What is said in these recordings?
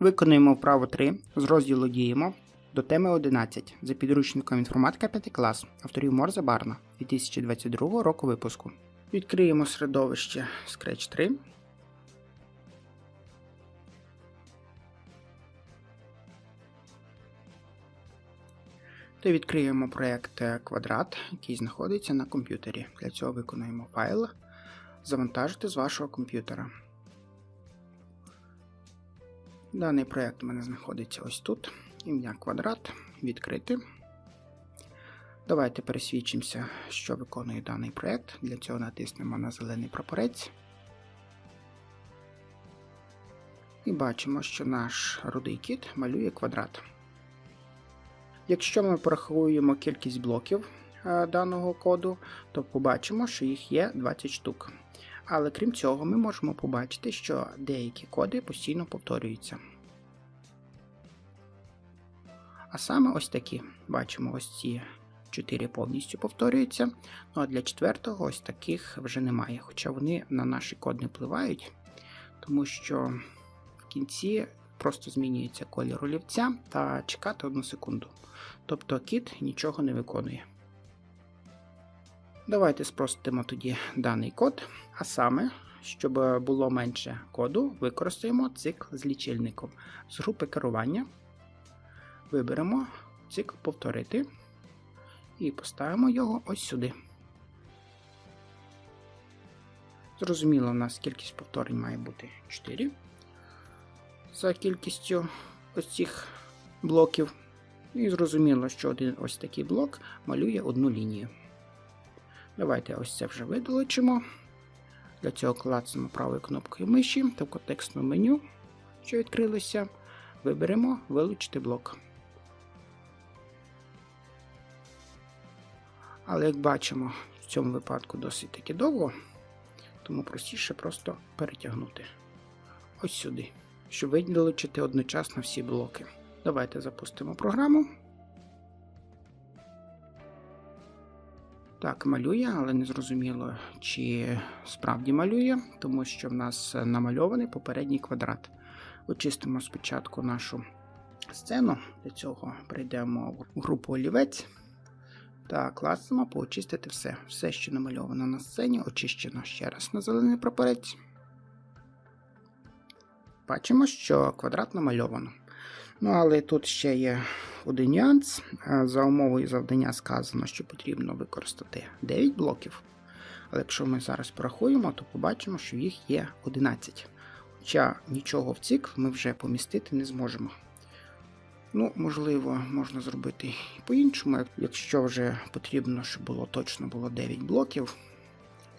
Виконуємо вправу 3 з розділу Діємо до теми 11 за підручником інформатика 5 клас авторів Морза Барна 2022 року випуску. Відкриємо середовище Scratch 3. Та відкриємо проєкт Квадрат, який знаходиться на комп'ютері. Для цього виконуємо файл Завантажити з вашого комп'ютера. Даний проєкт у мене знаходиться ось тут. Ім'я квадрат. Відкрити. Давайте пересвідчимося, що виконує даний проєкт. Для цього натиснемо на зелений прапорець. І бачимо, що наш рудий кіт малює квадрат. Якщо ми порахуємо кількість блоків е, даного коду, то побачимо, що їх є 20 штук. Але крім цього, ми можемо побачити, що деякі коди постійно повторюються. А саме ось такі. Бачимо, ось ці 4 повністю повторюються. Ну а для четвертого ось таких вже немає. Хоча вони на наш код не впливають, тому що в кінці просто змінюється колір олівця та чекати одну секунду. Тобто кіт нічого не виконує. Давайте спростимо тоді даний код, а саме, щоб було менше коду, використаємо цикл з лічильником. З групи керування виберемо цикл повторити і поставимо його ось сюди. Зрозуміло, у нас кількість повторень має бути 4 за кількістю ось цих блоків. І зрозуміло, що один ось такий блок малює одну лінію. Давайте ось це вже видалечимо. Для цього клацаємо правою кнопкою миші та в контекстному меню, що відкрилося, виберемо Вилучити блок. Але як бачимо, в цьому випадку досить таки довго, тому простіше просто перетягнути ось сюди, щоб вилучити одночасно всі блоки. Давайте запустимо програму. Так, малює, але не зрозуміло, чи справді малює, тому що в нас намальований попередній квадрат. Очистимо спочатку нашу сцену. Для цього прийдемо в групу олівець та класимо поочистити все. Все, що намальовано на сцені, очищено ще раз на зелений прапорець. Бачимо, що квадрат намальовано. Ну, але тут ще є один нюанс. За умовою завдання сказано, що потрібно використати 9 блоків. Але якщо ми зараз порахуємо, то побачимо, що їх є 11. Хоча нічого в цикл ми вже помістити не зможемо. Ну, можливо, можна зробити і по-іншому, якщо вже потрібно, щоб було точно було 9 блоків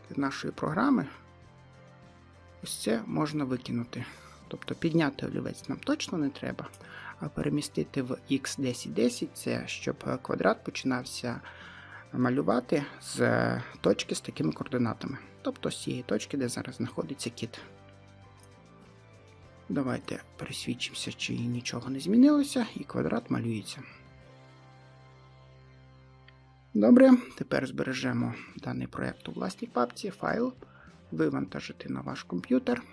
для нашої програми, ось це можна викинути. Тобто підняти олівець нам точно не треба, перемістити в x1010 це щоб квадрат починався малювати з точки з такими координатами. Тобто з цієї точки, де зараз знаходиться кіт. Давайте пересвідчимося, чи нічого не змінилося, і квадрат малюється. Добре, тепер збережемо даний проєкт у власній папці, файл, вивантажити на ваш комп'ютер.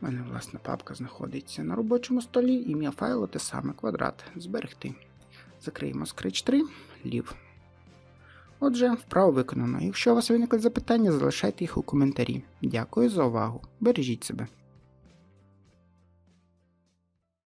У мене власна папка знаходиться на робочому столі, ім'я файлу те саме квадрат. Зберегти. Закриємо Scratch 3, лів. Отже, вправо виконано. Якщо у вас виникли запитання, залишайте їх у коментарі. Дякую за увагу. Бережіть себе.